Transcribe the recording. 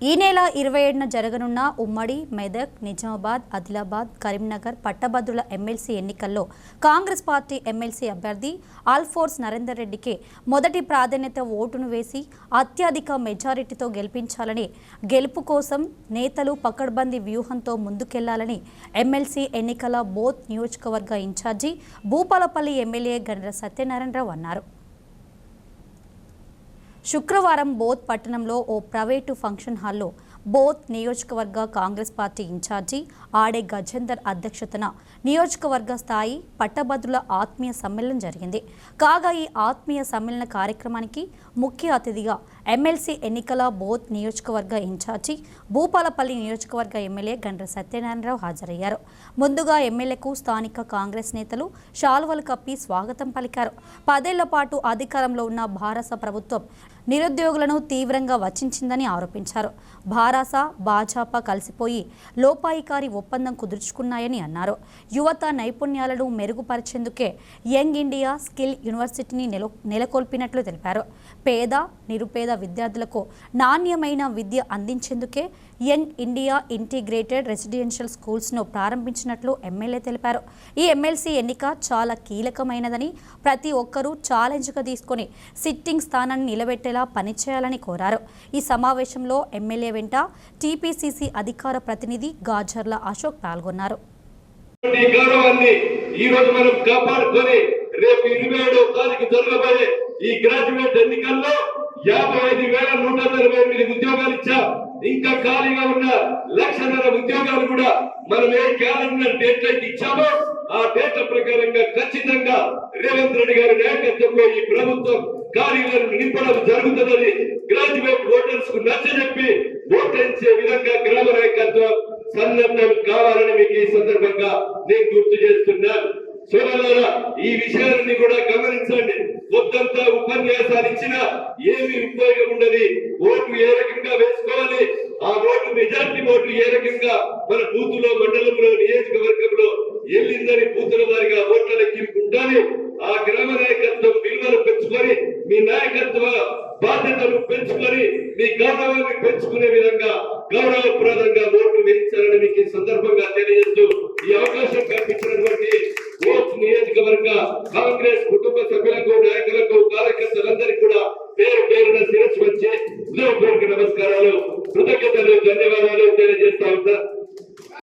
ఈ నెల ఇరవై ఏడున జరగనున్న ఉమ్మడి మెదక్ నిజామాబాద్ ఆదిలాబాద్ కరీంనగర్ పట్టభద్రుల ఎమ్మెల్సీ ఎన్నికల్లో కాంగ్రెస్ పార్టీ ఎమ్మెల్సీ అభ్యర్థి ఆల్ఫోర్స్ నరేందర్ రెడ్డికి మొదటి ప్రాధాన్యత ఓటును వేసి అత్యధిక మెజారిటీతో గెలిపించాలని గెలుపు కోసం నేతలు పకడ్బందీ వ్యూహంతో ముందుకెళ్ళాలని ఎమ్మెల్సీ ఎన్నికల బోత్ నియోజకవర్గ ఇన్ఛార్జి భూపాలపల్లి ఎమ్మెల్యే గండ్ర సత్యనారాయణరావు అన్నారు. శుక్రవారం బోధ్ పట్టణంలో ఓ ప్రైవేటు ఫంక్షన్ హాల్లో బోత్ నియోజకవర్గ కాంగ్రెస్ పార్టీ ఇన్ఛార్జి ఆడే గజేందర్ అధ్యక్షతన నియోజకవర్గ స్థాయి పట్టభద్రుల ఆత్మీయ సమ్మేళనం జరిగింది. కాగా ఈ ఆత్మీయ సమ్మేళన కార్యక్రమానికి ముఖ్య అతిథిగా ఎమ్మెల్సీ ఎన్నికల బోత్ నియోజకవర్గ ఇన్ఛార్జి భూపాలపల్లి నియోజకవర్గ ఎమ్మెల్యే గండ్ర సత్యనారాయణరావు హాజరయ్యారు. ముందుగా ఎమ్మెల్యేకు స్థానిక కాంగ్రెస్ నేతలు శాలువలు కప్పి స్వాగతం పలికారు. పదేళ్ళ పాటు అధికారంలో ఉన్న భారత ప్రభుత్వం నిరుద్యోగులను తీవ్రంగా వచించిందని ఆరోపించారు. భారాస భాజపా కలిసిపోయి లోపాయికారి ఒప్పందం కుదుర్చుకున్నాయని అన్నారు. యువత నైపుణ్యాలను మెరుగుపరిచేందుకే యంగ్ ఇండియా స్కిల్ యూనివర్సిటీని నెల నెలకొల్పినట్లు తెలిపారు. పేద నిరుపేద విద్యార్థులకు నాణ్యమైన విద్య అందించేందుకే యంగ్ ఇండియా ఇంటిగ్రేటెడ్ రెసిడెన్షియల్ స్కూల్స్ను ప్రారంభించినట్లు ఎమ్మెల్యే తెలిపారు. ఈ ఎమ్మెల్సీ ఎన్నిక చాలా కీలకమైనదని ప్రతి ఒక్కరూ ఛాలెంజ్గా తీసుకొని సిట్టింగ్ స్థానాన్ని నిలబెట్టేలా పనిచేయాలని కోరారు. ఈ సమావేశంలో ఎమ్మెల్యే వెంట టీపీసీసీ అధికార ప్రతినిధి గాజర్ల అశోక్ పాల్గొన్నారు. ఈ రోజు మనం కాపాడుకొని రేపు ఇరవై ఏడో తారీఖు జరగబోయే ఈ గ్రాడ్యుయేట్ ఎన్నికల్లో యాభై ఐదు వేల నూట నలభై ఎనిమిది ఉద్యోగాలు ఇచ్చాం. ఇంకా ఖాళీగా ఉన్న లక్షన్నర ఉద్యోగాలు కూడా మనం ఏ క్యాలెండర్ డేట్ అయితే ఇచ్చామో ఆ డేట్ల ప్రకారంగా ఖచ్చితంగా రేవంత్ రెడ్డి గారి నాయకత్వంలో ఈ ప్రభుత్వం ఖాళీలను నింపడం జరుగుతుందని గ్రాడ్యుయేట్ ఓటర్స్కు నచ్చజెప్పి ఓటేంచే విధంగా గ్రామ నాయకత్వం సన్నద్ధం కావాలని మీకు ఈ సందర్భంగా నేను గుర్తు చేస్తున్నాను. సోదరులారా ఈ విషయాలన్నీ కూడా గమనించండి. మొత్తంతా ఉపన్యాసాలు ఇచ్చిన ఏమి ఉపయోగం ఉండదు. ఓటు ఏ రకంగా వేసుకోవాలి? ఆ ఓటు మెజార్టీ ఓటు ఏ రకంగా మన బూతులో మండలంలో నియోజకవర్గంలో వెళ్ళిందని బూతుల వారిగా ఓట్ల లెక్కింపు ఉండాలి. ఆ గ్రామ నాయకులు నాయకత్వ బాధ్యతలు పెంచుకొని మీ గౌరవాన్ని పెంచుకునే విధంగా గౌరవప్రదంగా ఓట్లు వేయించాలని మీకు ఈ సందర్భంగా తెలియజేస్తూ ఈ అవకాశం కల్పించినటువంటి ఓట్ నియోజకవర్గ కాంగ్రెస్ కుటుంబ సభ్యులకు నాయకులకు కార్యకర్తలందరికీ కూడా పేరు పేరున శిరస్సు వచ్చి నమస్కారాలు కృతజ్ఞతలు ధన్యవాదాలు తెలియజేస్తా